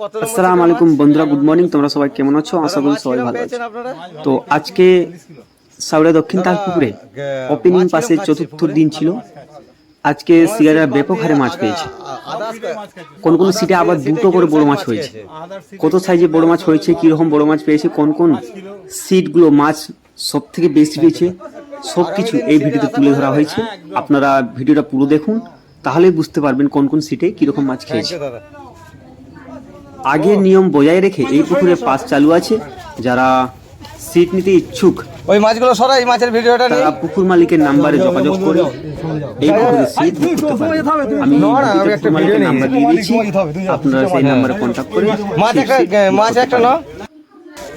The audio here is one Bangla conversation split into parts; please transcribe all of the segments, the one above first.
কত আসসালামু আলাইকুম বন্ধুরা গুড মর্নিং তোমরা সবাই কেমন আছো? আশা করি সবাই ভালো আছো। তো আজকে সাউরা দক্ষিণ তালপুকুরে ওপেনিং পাসের চতুর্থ দিন ছিল। আজকে সিগারা ব্যাপক হারে মাছ পেয়েছে। কোন কোন সিটে আবার দুটো করে বড় মাছ হয়েছে। কত সাইজে বড় মাছ হয়েছে কীরকম বড় মাছ পেয়েছে কোন কোন সিটগুলো মাছ সব থেকে বেশি পেয়েছে সব কিছু এই ভিডিওতে তুলে ধরা হয়েছে। আপনারা ভিডিওটা পুরো দেখুন তাহলেই বুঝতে পারবেন কোন কোন সিটে কীরকম মাছ খেয়েছে। দাদা। আগের নিয়ম বজায় রেখে এই পুকুরে পাস চালু আছে। যারা সিট নিতে ইচ্ছুক ওই মাছগুলো সরা এই মাছের ভিডিওটা নিয়ে। তারা পুকুর মালিকের নাম্বারে যোগাযোগ করে এই পুকুরে সিট বুক করতে পারেন। আমি না, না, আমি একটা পুকুর মালিকের নাম্বার দিয়ে দিচ্ছি। আপনারা সেই নাম্বারে কন্ট্যাক্ট করে মাছ একটা মাছ একটা পারেন। ন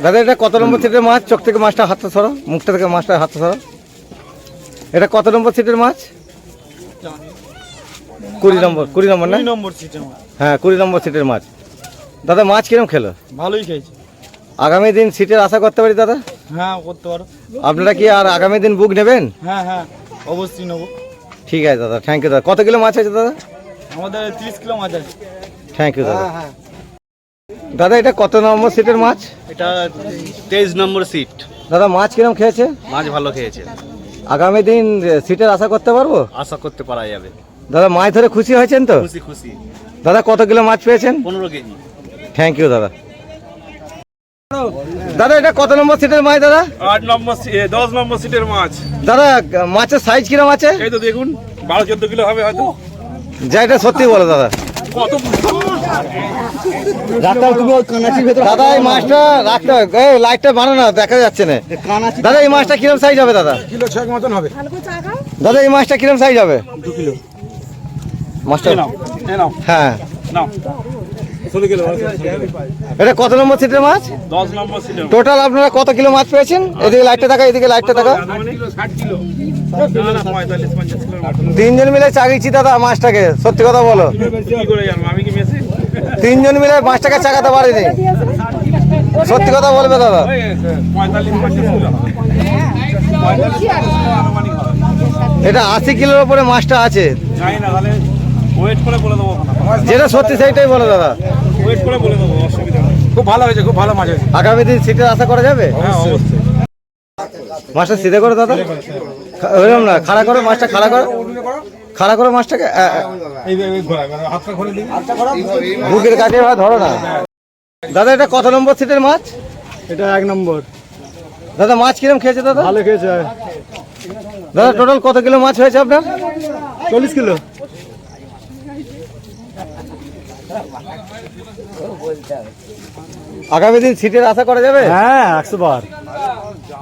দাদা এটা কত নম্বর সিটের মাছ? চোখ থেকে মাছটা হাতটা সরো মুখটা থেকে মাছটা হাতটা সরো এটা কত নম্বর সিটের মাছ? কুড়ি নম্বর কুড়ি নম্বর না? নম্বর সিটের মাছ। হ্যাঁ কুড়ি নম্বর সিটের মাছ। দাদা মাছ কিরম খেলো? ভালোই খেয়েছে। আগামী দিন সিটের আশা করতে পারি দাদা? হ্যাঁ করতে পারো। আপনারা কি আর আগামী দিন বুক নেবেন? হ্যাঁ হ্যাঁ অবশ্যই নেব। ঠিক আছে দাদা থ্যাংক ইউ দাদা। কত কিলো মাছ আছে দাদা? আমাদের তিরিশ কিলো মাছ আছে। থ্যাংক ইউ দাদা। দাদা এটা কত নম্বর সিটের মাছ? এটা তেইশ নম্বর সিট। দাদা মাছ কিরম খেয়েছে? মাছ ভালো খেয়েছে। আগামী দিন সিটের আশা করতে পারব? আশা করতে পারা যাবে। দাদা মাছ ধরে খুশি হয়েছেন তো? খুশি খুশি। দাদা কত কিলো মাছ পেয়েছেন? পনেরো কেজি। থ্যাংক ইউ দাদা। দাদা এটা কত নম্বর সিটের মাছ দাদা? আট নম্বর সি- এ, দশ নম্বর সিটের মাছ। দাদা মাছের সাইজ কিরম আছে? এই তো দেখুন বারো চোদ্দ কিলো হবে হয়তো। যা এটা সত্যি বলো দাদা। কত দাদা এই মাছটা রাখতে এই লাইটটা বানো না দেখা যাচ্ছে না। দাদা এই মাছটা কিরম সাইজ হবে দাদা? কিলো মতন হবে। দাদা এই মাছটা কিরম সাইজ হবে? দু কিলো। মাছটা নাও এ নাও। হ্যাঁ। নাও। এটা কত নম্বর সিটের মাছ? টোটাল আপনারা কত কিলো মাছ পেয়েছেন? এদিকে লাইটটা দেখা এদিকে লাইটটা দেখা ষাট কিলো না না পঁয়তাল্লিশ পঞ্চাশ কিলো তিনজন মিলে চাগিয়েছি দাদা মাছটাকে সত্যি কথা বলো। কি করে জানব? আমি কি মেসি? তিনজন মিলে মাছটাকে চাকাতে পারিনি। সত্যি কথা বলবে দাদা। এটা আশি কিলোর উপরে মাছটা আছে। জানি না তাহলে ওয়েট করে বলে দেবো। যেটা সত্যি সেইটাই বলো দাদা। ওয়েট করে বলে দেবো অসুবিধা নেই। খুব ভালো হয়েছে খুব ভালো মাছ হয়েছে। আগামী দিন সিটের আশা করা যাবে? হ্যাঁ অবশ্যই। মাছটা সিধে করো দাদা। ওইরকম না খাড়া করো মাছটা খাড়া করো। খাড়া করো মাছটাকে আ, আ, হাতটা খুলে দিবি। বুকের কাছে ধরো না। দাদা এটা কত নম্বর সিটের মাছ? এটা এক নম্বর। দাদা মাছ কিরম খেয়েছে দাদা? ভালো খেয়েছে। দাদা টোটাল কত কিলো মাছ হয়েছে আপনার? চল্লিশ কিলো। আগামী দিন সিটের আশা করা যাবে? হ্যাঁ একশো বার।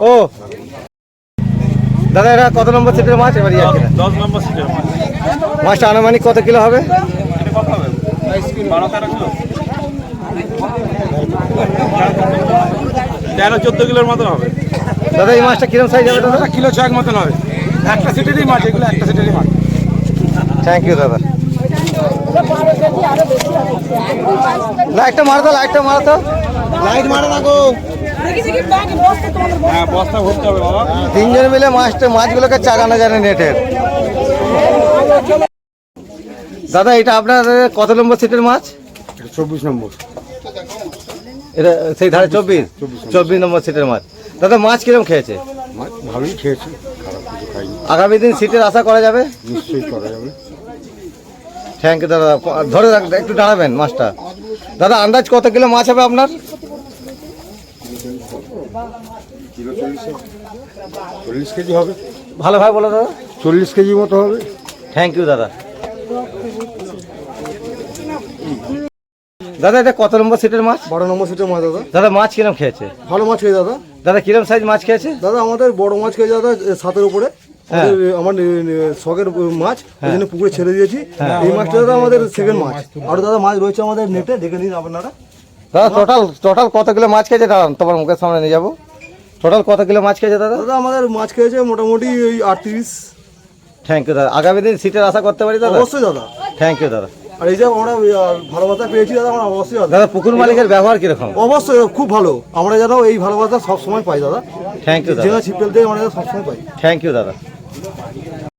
ও। দাদা এটা কত নম্বর সিটের মাছ? এবার ইয়ার কিনা। দশ নম্বর সিটের মাছ। মাছটা আনুমানিক কত কিলো হবে? তেরো চোদ্দ কিলোর মতন হবে। দাদা এই মাছটা কিরম সাইজ হবে দাদা? কিলো ছয়েক মতন হবে। একটা সিটেরই মাছ এগুলো একটা সিটেরই মাছ। থ্যাংক ইউ দাদা। লাইটটা মারো তো লাইটটা মারো তো। লাইট মারো না গো। হ্যাঁ বস্তা ভরতে হবে বাবা। তিনজন মিলে মাছটা মাছগুলোকে চাগানো জানে নেটের। দাদা এটা আপনার কত নম্বর সিটের মাছ? চব্বিশ নম্বর। এটা সেই ধারে চব্বিশ? চব্বিশ নম্বর। সিটের মাছ। দাদা মাছ কিরম খেয়েছে? ভালোই খেয়েছি খারাপ কিছু খাইনি। আগামী দিন সিটের আশা করা যাবে? নিশ্চয়ই করা যাবে। থ্যাংক ইউ দাদা ধরে রাখ একটু দাঁড়াবেন মাছটা। দাদা আন্দাজ কত কিলো মাছ হবে আপনার? চল্লিশ কেজি হবে। ভালো ভাই বলো দাদা। চল্লিশ কেজি মতো হবে। থ্যাংক ইউ দাদা। দাদা এটা কত নম্বর সিটের মাছ? বারো নম্বর সিটের মাছ দাদা। দাদা মাছ কিরম খেয়েছে? ভালো মাছ খেয়ে দাদা। দাদা কিরম সাইজ মাছ খেয়েছে? দাদা আমাদের বড় মাছ খেয়ে দাদা সাতের উপরে। আমার এ, এ, শখের মাছ ওই জন্য পুকুরে ছেড়ে দিয়েছি। এই মাছটা দাদা আমাদের সেকেন্ড মাছ আর দাদা মাছ রয়েছে আমাদের নেটে দেখে নিন আপনারা। দাদা টোটাল টোটাল কত কিলো মাছ খেয়েছে? দাঁড়ান তোমার মুখের সামনে নিয়ে যাব। টোটাল কত কিলো মাছ খেয়েছে দাদা? দাদা আমাদের মাছ খেয়েছে মোটামুটি ওই আটত্রিশ। থ্যাংক ইউ দাদা। আগামী দিন সিটের আশা করতে পারি দাদা? অবশ্যই দাদা। থ্যাংক ইউ দাদা। আর এই যে আমরা ভালোবাসা পেয়েছি দাদা আমরা অবশ্যই দাদা। দাদা পুকুর মালিকের ব্যবহার কীরকম? অবশ্যই খুব ভালো। আমরা যেন এই ভালোবাসা সবসময় পাই দাদা। থ্যাংক ইউ দাদা। জেলা ছিপ ফেলতে আমরা সবসময় পাই। থ্যাংক ইউ দাদা।